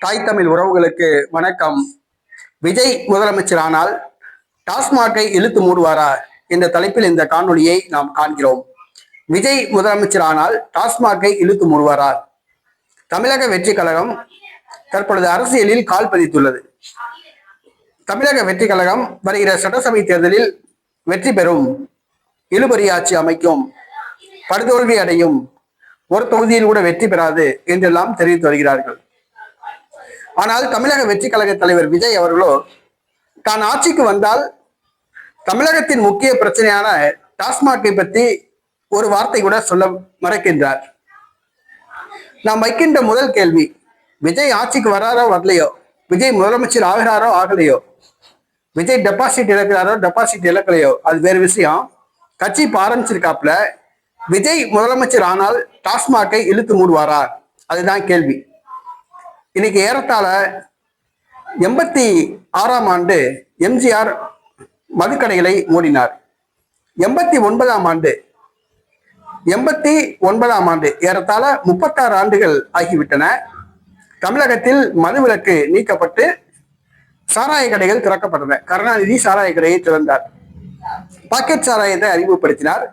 தாய் தமிழ் உறவுகளுக்கு வணக்கம். விஜய் முதலமைச்சரானால் டாஸ்மாகை இழுத்து மூடுவாரா என்ற தலைப்பில் இந்த காணொலியை நாம் காண்கிறோம். விஜய் முதலமைச்சரானால் டாஸ்மாகை இழுத்து மூடுவாரா? தமிழக வெற்றி கழகம் தற்பொழுது அரசியலில் கால் பதித்துள்ளது. தமிழக வெற்றி கழகம் வருகிற சட்டசபை தேர்தலில் வெற்றி பெறும். இழுபறி ஆட்சி அமைக்கும். படுதோல்வி அடையும். ஒரு தொகுதியில் கூட வெற்றி பெறாது என்றெல்லாம் தெரிவித்து வருகிறார்கள். ஆனால் தமிழக வெற்றி கழக தலைவர் விஜய் அவர்களோ தான் ஆட்சிக்கு வந்தால் தமிழகத்தின் முக்கிய பிரச்சனையான டாஸ்மாகை பற்றி ஒரு வார்த்தை கூட சொல்ல மறக்கின்றார். நாம் வைக்கின்ற முதல் கேள்வி விஜய் ஆட்சிக்கு வராரோ வரலையோ? விஜய் முதலமைச்சர் ஆகிறாரோ ஆகலையோ? விஜய் டெபாசிட் இழக்கிறாரோ டெபாசிட் இழக்கலையோ? அது வேறு விஷயம். கட்சி இப்போ ஆரம்பிச்சிருக்காப்புல விஜய் முதலமைச்சர் ஆனால் டாஸ்மாகை இழுத்து மூடுவாரா? அதுதான் கேள்வி. இன்னைக்கு ஏறத்தாழ எண்பத்தி ஆறாம் ஆண்டு எம்ஜிஆர் மதுக்கடைகளை மூடினார். எண்பத்தி ஒன்பதாம் ஆண்டு எண்பத்தி ஒன்பதாம் ஆண்டு ஏறத்தாழ முப்பத்தாறு ஆண்டுகள் ஆகிவிட்டன. தமிழகத்தில் மதுவிலக்கு நீக்கப்பட்டு சாராய கடைகள் திறக்கப்பட்டன. கருணாநிதி சாராய கடையை திறந்தார். பாக்கெட் சாராயத்தை அறிமுகப்படுத்தினார்.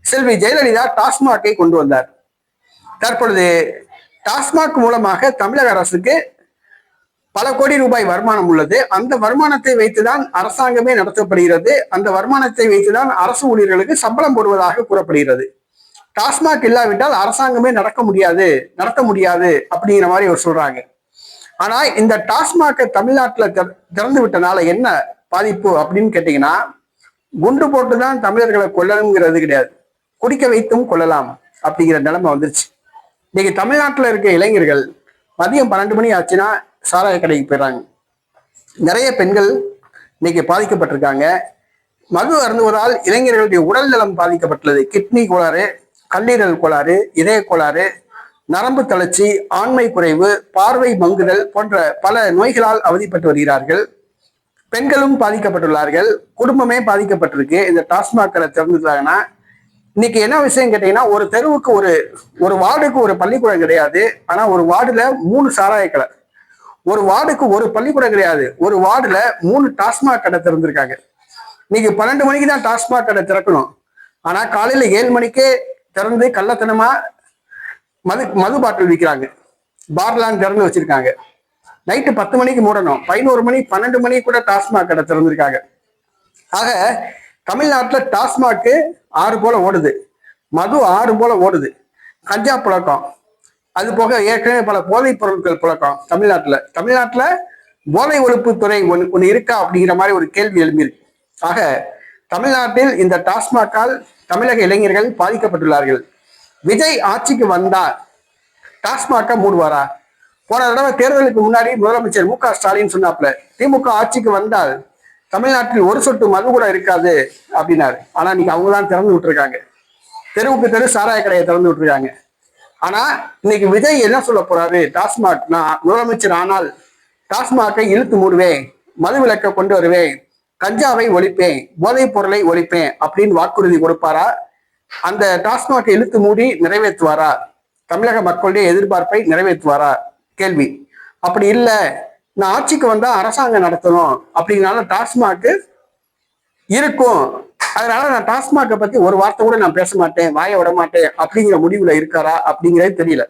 செல்வி ஜெயலலிதா டாஸ்மாகை கொண்டு வந்தார். தற்பொழுது டாஸ்மாக் மூலமாக தமிழக அரசுக்கு பல கோடி ரூபாய் வருமானம் உள்ளது. அந்த வருமானத்தை வைத்துதான் அரசாங்கமே நடத்தப்படுகிறது. அந்த வருமானத்தை வைத்துதான் அரசு ஊழியர்களுக்கு சம்பளம் போடுவதாக கூறப்படுகிறது. டாஸ்மாக் இல்லாவிட்டால் அரசாங்கமே நடக்க முடியாது நடத்த முடியாது அப்படிங்கிற மாதிரி அவர் சொல்றாங்க. ஆனா இந்த டாஸ்மாகை தமிழ்நாட்டில் திறந்து விட்டனால என்ன பாதிப்பு அப்படின்னு கேட்டீங்கன்னா குண்டு போட்டு தான் தமிழர்களை கொல்லணுங்கிறது கிடையாது. குடிக்க வைத்தும் கொள்ளலாம் அப்படிங்கிற நிலைமை வந்துருச்சு. இன்னைக்கு தமிழ்நாட்டில் இருக்க இளைஞர்கள் மதியம் பன்னெண்டு மணி ஆச்சுன்னா சாராய கடைக்கு போயிடுறாங்க. நிறைய பெண்கள் இன்னைக்கு பாதிக்கப்பட்டிருக்காங்க. மது அருந்துவதால் இளைஞர்களுடைய உடல் நலம் பாதிக்கப்பட்டுள்ளது. கிட்னி கோளாறு கல்லீரல் கோளாறு இதய கோளாறு நரம்பு தளர்ச்சி ஆண்மை குறைவு பார்வை மங்குதல் போன்ற பல நோய்களால் அவதிப்பட்டு வருகிறார்கள். பெண்களும் பாதிக்கப்பட்டுள்ளார்கள். குடும்பமே பாதிக்கப்பட்டிருக்கு. இந்த டாஸ்மாக் கடை திறந்துட்டாங்கன்னா இன்னைக்கு என்ன விஷயம் கேட்டீங்கன்னா ஒரு தெருவுக்கு ஒரு ஒரு வார்டுக்கு ஒரு பள்ளிக்கூடம் கிடையாது. ஆனா ஒரு வார்டுல மூணு சாராய கடை ஒரு வார்டுக்கு ஒரு பள்ளிக்கூடம் கிடையாது. ஒரு வார்டுல மூணு டாஸ்மாக் கடை திறந்திருக்காங்க. இன்னைக்கு பன்னெண்டு மணிக்கு தான் டாஸ்மாக் கடை திறக்கணும். ஆனா காலையில ஏழு மணிக்கே திறந்து கள்ளத்தனமா மது மது பாட்டில் விற்கிறாங்க. பார்லாங் திறந்து வச்சிருக்காங்க. நைட்டு பத்து மணிக்கு மூடணும். பதினோரு மணி பன்னெண்டு மணிக்கு கூட டாஸ்மாக் கடை திறந்திருக்காங்க. ஆக தமிழ்நாட்டில் டாஸ்மாக்கு ஆறு போல ஓடுது. மது ஆறு போல ஓடுது. கஞ்சா புழக்கம். அது போக ஏற்கனவே பல போதைப் பொருட்கள் புழக்கம் தமிழ்நாட்டில். தமிழ்நாட்டில் போதை ஒழிப்புத்துறை ஒன்று ஒன்று இருக்கா அப்படிங்கிற மாதிரி ஒரு கேள்வி எழுப்பியிருக்கு ஆக தமிழ்நாட்டில் இந்த டாஸ்மாக்கால் தமிழக இளைஞர்கள் பாதிக்கப்பட்டுள்ளார்கள். விஜய் ஆட்சிக்கு வந்தால் டாஸ்மாகை மூடுவாரா? போன தடவை தேர்தலுக்கு முன்னாடி முதலமைச்சர் மு க ஸ்டாலின் சொன்னாப்ல திமுக ஆட்சிக்கு வந்தால் தமிழ்நாட்டில் ஒரு சொட்டு மது கூட இருக்காது அப்படின்னாரு. ஆனா இன்னைக்கு அவங்க தான் திறந்து விட்டுருக்காங்க. தெருவுக்கு தெரு சாராய கடையை திறந்து விட்டுருக்காங்க. ஆனா இன்னைக்கு விஜய் என்ன சொல்ல போறாரு? டாஸ்மாக் நான் முதலமைச்சர் ஆனால் டாஸ்மாகை இழுத்து மூடுவேன் மது விலக்க கொண்டு வருவேன் கஞ்சாவை ஒழிப்பேன் போதைப் பொருளை ஒழிப்பேன் அப்படின்னு வாக்குறுதி கொடுப்பாரா? அந்த டாஸ்மாகை இழுத்து மூடி நிறைவேற்றுவாரா? தமிழக மக்களுடைய எதிர்பார்ப்பை நிறைவேற்றுவாரா? கேள்வி. அப்படி இல்லை. நான் ஆட்சிக்கு வந்தா அரசாங்கம் நடத்தணும் அப்படிங்கிறனால டாஸ்மாக் இருக்கும். அதனால நான் டாஸ்மாகை பத்தி ஒரு வார்த்தை கூட நான் பேச மாட்டேன் வாய விட மாட்டேன் அப்படிங்கிற முடிவுல இருக்காரா அப்படிங்கிறது தெரியல.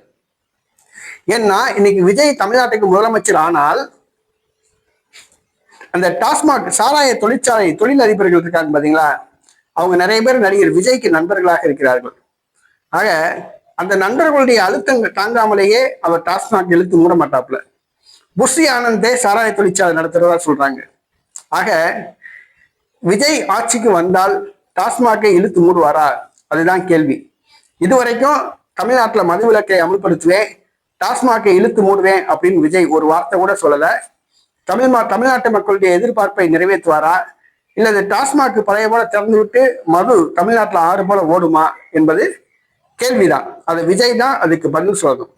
ஏன்னா இன்னைக்கு விஜய் தமிழ்நாட்டுக்கு முதலமைச்சர் ஆனால் அந்த டாஸ்மாக் சாராய தொழிற்சாலை தொழில் அதிபர்கள் இருக்காங்க பாத்தீங்களா? அவங்க நிறைய பேர் நடிகர் விஜய்க்கு நண்பர்களாக இருக்கிறார்கள். ஆக அந்த நண்பர்களுடைய அழுத்தங்கள் தாங்காமலேயே அவர் டாஸ்மாக் இழுத்து மூட மாட்டாப்புல புஷி ஆனந்தே சாராய தொழிற்சாலை நடத்துறதா சொல்றாங்க. ஆக விஜய் ஆட்சிக்கு வந்தால் டாஸ்மாகை இழுத்து மூடுவாரா? அதுதான் கேள்வி. இதுவரைக்கும் தமிழ்நாட்டில் மதுவிலக்கை அமல்படுத்துவேன் டாஸ்மாகை இழுத்து மூடுவேன் அப்படின்னு விஜய் ஒரு வார்த்தை கூட சொல்லலை. தமிழ் மா தமிழ்நாட்டு மக்களுடைய எதிர்பார்ப்பை நிறைவேற்றுவாரா? இல்லது டாஸ்மாக் பழைய போல திறந்து விட்டு மது தமிழ்நாட்டில் ஆறு போல ஓடுமா? என்பது கேள்விதான். அது விஜய் தான் அதுக்கு பதில் சொல்லணும்.